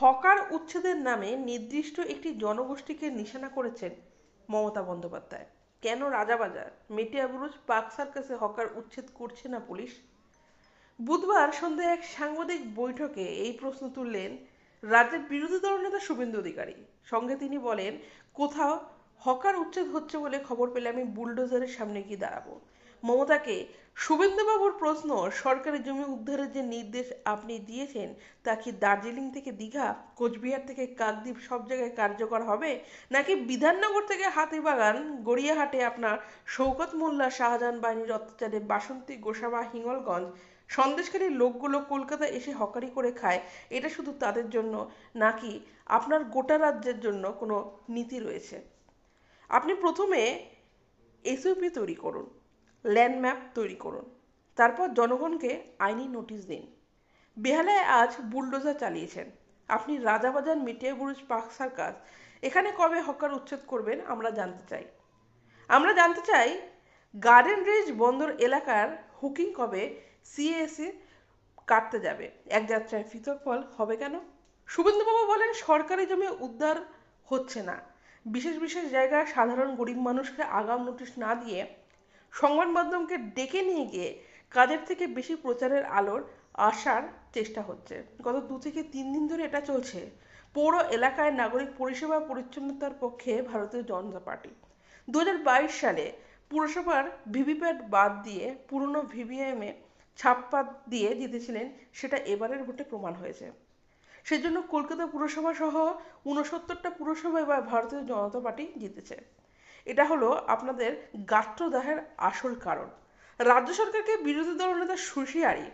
Hawker উচ্ছেদের নামে নির্দিষ্ট একটি জনগোষ্ঠীকে নিশানা করেছেন মমতা বন্দ্যোপাধ্যায়। কেন রাজাবাজার? মেটিয়াবুরুজ পার্ক সার্কাসে হকার উচ্ছেদ করছে না পুলিশ? বুধবার সন্ধ্যায় এক সাংবাদিক বৈঠকে এই প্রশ্ন তুললেন রাজ্যের বিরোধী দলনেতা শুভেন্দু অধিকারী। সঙ্গে তিনি বলেন, কোথাও হকার উচ্ছেদ হচ্ছে বলে খবর পেলে আমি বুলডোজারের সামনে গিয়ে দাঁড়াবো। মমতাকে শুভেন্দুবাবুর প্রশ্ন সরকারি জমি উদ্ধারের যে নির্দেশ আপনি দিয়েছেন, তা কি দার্জিলিং থেকে দীঘা, কোচবিহার থেকে কাকদ্বীপ সব জায়গায় কার্যকর হবে? নাকি বিধাননগর থেকে হাতিবাগান, গড়িয়াহাটে আপনার শৌকত মোল্লা, শাহজাহান বাহিনীর অত্যাচারে বাসন্তী, গোসাবা, হিঙ্গলগঞ্জ সন্দেশকারী লোকগুলো কলকাতা এসে হকারি করে খায়, এটা শুধু তাদের জন্য নাকি আপনার গোটা রাজ্যের জন্য কোনো নীতি রয়েছে? আপনি প্রথমে এসওপি তৈরি করুন। ল্যান্ড ম্যাপ তৈরি করুন। তারপর জনগণকে আইনি নোটিশ দিন। বেহালায় আজ বুলডোজার চালিয়েছেন। আপনি Rajabazar Metiabruz Park Circus, এখানে কবে হকার উচ্ছেদ করবেন আমরা জানতে চাই। আমরা জানতে চাই, গার্ডেন রিজ বন্দর এলাকার হুকিং কবে সিএসি কাটতে যাবে? এক যাত্রায় পৃথক ফল হবে কেন? শুভেন্দুবাবু বলেন, সরকারি জমি উদ্ধার হচ্ছে না। বিশেষ বিশেষ জায়গায় সাধারণ গরিব মানুষকে আগাম নোটিশ না দিয়ে সংবাদ মাধ্যমকে ডেকে নিয়ে গিয়ে কাজের থেকে বেশি প্রচারের আলোর আসার চেষ্টা হচ্ছে? গত দু থেকে তিন দিন ধরে এটা চলছে। পৌর এলাকায় নাগরিক পরিষেবা পরিচ্ছন্নতার পক্ষে ভারতীয় জনতা পার্টি। দুহাজার বাইশ সালে পুরসভার ভিভিপ্যাট বাদ দিয়ে পুরনো ভিভিএমে ছাপ্পা দিয়ে জিতেছিলেন, সেটা এবারের ভোটে প্রমাণ হয়েছে। সেজন্য কলকাতা পুরসভা সহ উনসত্তরটা পুরসভা এবার ভারতীয় জনতা পার্টি জিতেছে। এটা হলো আপনাদের গাত্রদাহের আসল কারণ। রাজ্য সরকারকে বিরোধী দলনেতা সুশিয়ারি,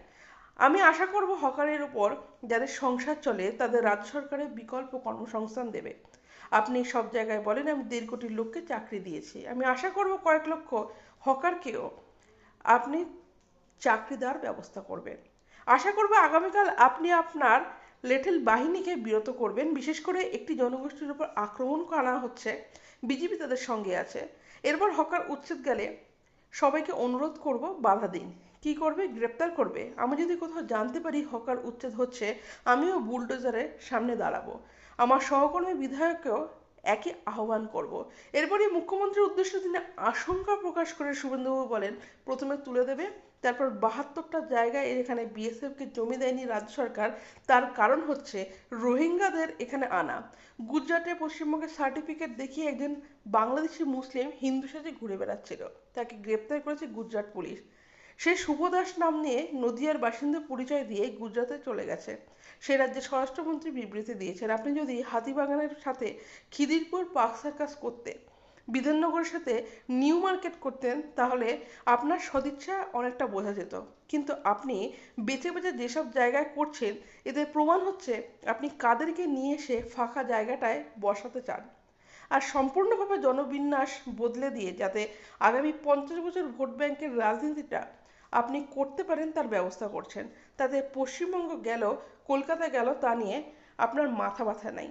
আমি আশা করব হকারের উপর যাদের সংসার চলে তাদের রাজ্য সরকারের বিকল্প কর্মসংস্থান দেবে। আপনি সব জায়গায় বলেন, আমি দেড় কোটি লোককে চাকরি দিয়েছি। আমি আশা করব কয়েক লক্ষ হকারকেও আপনি চাকরি দেওয়ার ব্যবস্থা করবেন। আশা করব আগামীকাল আপনি আপনার লেটেল বাহিনীকে বিরত করবেন। বিশেষ করে একটি জনগোষ্ঠীর উপর আক্রমণ করা হচ্ছে। বিজেপি তাদের সঙ্গে আছে। এরপর হকার উচ্ছেদ গেলে সবাইকে অনুরোধ করব, বাধা দিন। কি করবে? গ্রেপ্তার করবে? আমি যদি কোথাও জানতে পারি হকার উচ্ছেদ হচ্ছে, আমিও বুলডোজারের সামনে দাঁড়াবো। আমার সহকর্মী বিধায়ককেও একই আহ্বান করব। এরপরই মুখ্যমন্ত্রীর উদ্দেশ্যে তিনি আশঙ্কা প্রকাশ করে শুভেন্দুবাবু বলেন, প্রথমে তুলে দেবে তারপর বাহাত্তরটা জায়গায় এখানে বিএসএফকে জমি দেয়নি রাজ্য সরকার। তার কারণ হচ্ছে রোহিঙ্গাদের এখানে আনা। গুজরাটে পশ্চিমবঙ্গের সার্টিফিকেট দেখিয়ে একজন বাংলাদেশি মুসলিম হিন্দু সাজে ঘুরে বেড়াচ্ছিল। তাকে গ্রেপ্তার করেছে গুজরাট পুলিশ। সে শুভদাস নাম নিয়ে নদিয়ার বাসিন্দা পরিচয় দিয়ে গুজরাতে চলে গেছে। সে রাজ্যের স্বরাষ্ট্রমন্ত্রী বিবৃতি দিয়েছেন। আপনি যদি হাতিবাগানের সাথে খিদিরপুর পার্ক সার্কাস করতে বিধাননগরের সাথে নিউ মার্কেট করতেন, তাহলে আপনার সদিচ্ছা অনেকটা বোঝা যেত। কিন্তু আপনি বেছে বেছে যেসব জায়গায় করছেন এতে প্রমাণ হচ্ছে আপনি কাদেরকে নিয়ে এসে ফাঁকা জায়গাটায় বসাতে চান। আর সম্পূর্ণভাবে জনবিন্যাস বদলে দিয়ে যাতে আগামী পঞ্চাশ বছর ভোট ব্যাংকের রাজনীতিটা আপনি করতে পারেন, তার ব্যবস্থা করছেন। তাতে পশ্চিমবঙ্গ গেল, কলকাতা গেল, তা নিয়ে আপনার মাথা ব্যথা নাই।